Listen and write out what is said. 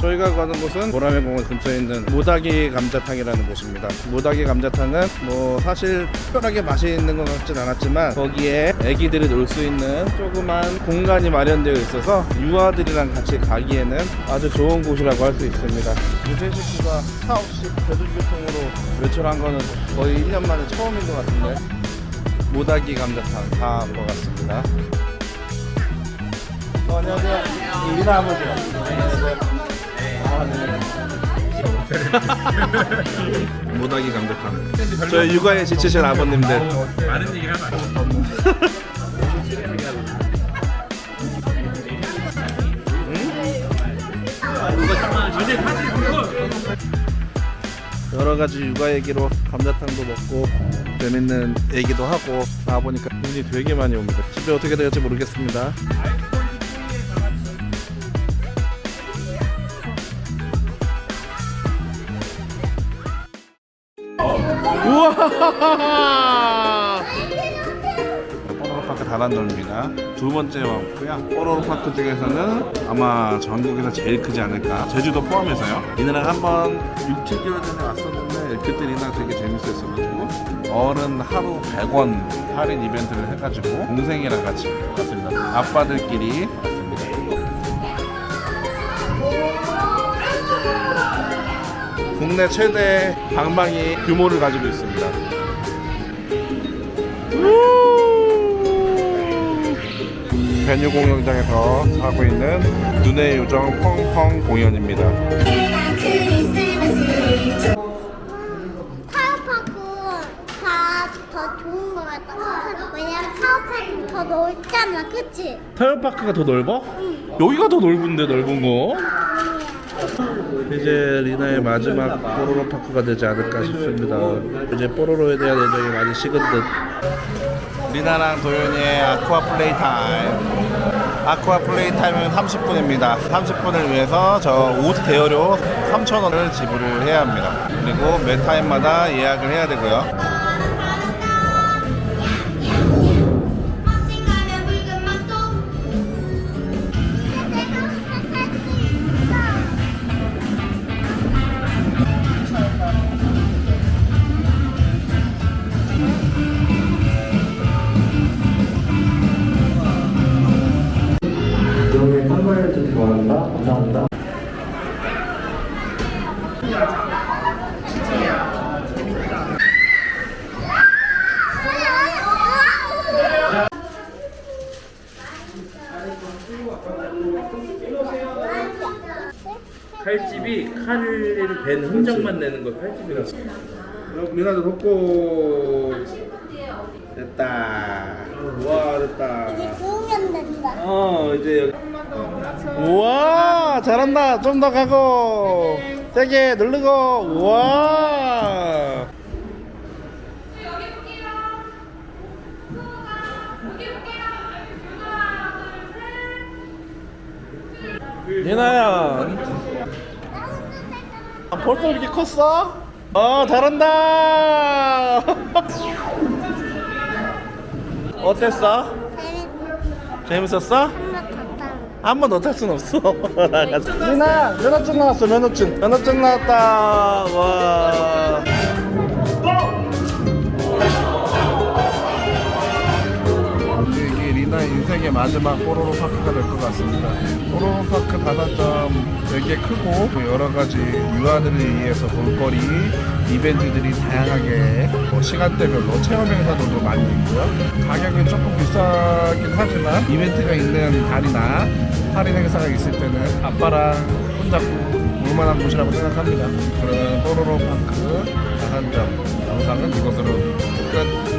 저희가 가는 곳은 보라매 공원 근처에 있는 모다기 감자탕이라는 곳입니다. 모다기 감자탕은 뭐 사실 특별하게 맛있는 것 같진 않았지만 거기에 애기들이 놀 수 있는 조그만 공간이 마련되어 있어서 유아들이랑 같이 가기에는 아주 좋은 곳이라고 할 수 있습니다. 유세 식구가 차 없이 대중교통으로 외출한 거는 거의 1년 만에 처음인 것 같은데 모다기 감자탕 다 온 것 같습니다. 어, 안녕하세요. 이나 아버지요. 아, 네. 모다기 감자탕. 저희 육아에 지치신 아버님들. 많은 얘기를 하면 안 돼. 여러 가지 육아 얘기로 감자탕도 먹고 재밌는 얘기도 하고 나 보니까 돈이 되게 많이 옵니다. 집에 어떻게 될지 모르겠습니다. 우와! 뽀로로 파크 다단돌입니다. 두 번째 왔고요. 뽀로로 파크 중에서는 아마 전국에서 제일 크지 않을까. 제주도 포함해서요. 이날은 한번 6, 7개월 전에 왔었는데 그때 이날 되게 재밌었어가지고 어른 하루 100원 할인 이벤트를 해가지고 동생이랑 같이 왔습니다. 아빠들끼리 국내 최대 방망이 규모를 가지고 있습니다. 베뉴 공연장에서 하고 있는 눈의 요정 펑펑 공연입니다. 타워파크 다더 좋은 것 같다. 왜냐면 타워파크는 더 넓잖아, 그치? 타이어파크가 더 넓어? 여기가 더 넓은데 넓은 거? 이제 리나의 마지막 뽀로로 파크가 되지 않을까 싶습니다. 이제 뽀로로에 대한 애정이 많이 식은 듯. 리나랑 도윤이의 아쿠아 플레이 타임. 아쿠아 플레이 타임은 30분입니다. 30분을 위해서 저 옷 대여료 3,000원을 지불을 해야 합니다. 그리고 매 타임마다 예약을 해야 되고요. 감사합니다. 칼집이 칼을 벤 흔적만 내는 거 칼집이라고. 미나도 덮고 됐다. 와 됐다. 이제 구우면 된다. 어 이제 우와 잘한다 좀 더 가고 세게 누르고 우와 예나야 아, 벌써 이렇게 컸어? 어 잘한다 어땠어? 재밌었어? 한 번 더 탈 순 없어. 리나 면허증 나왔어 면허증. 면허증 나왔다. 와. 이게 리나 인생의 마지막 뽀로로 파크가 될 것 같습니다. 뽀로로 파크 단점점 되게 크고 또 여러 가지 유아들을 위해서 볼거리 이벤트들이 다양하게 뭐 시간대별로 체험 행사들도 많이 있고요. 가격이 조금 비싸긴 하지만 이벤트가 있는 날이나 할인 행사가 있을 때는 아빠랑 손잡고 볼만한 곳이라고 생각합니다. 그러면 뽀로로 파크 다산점 영상은 이것으로 끝.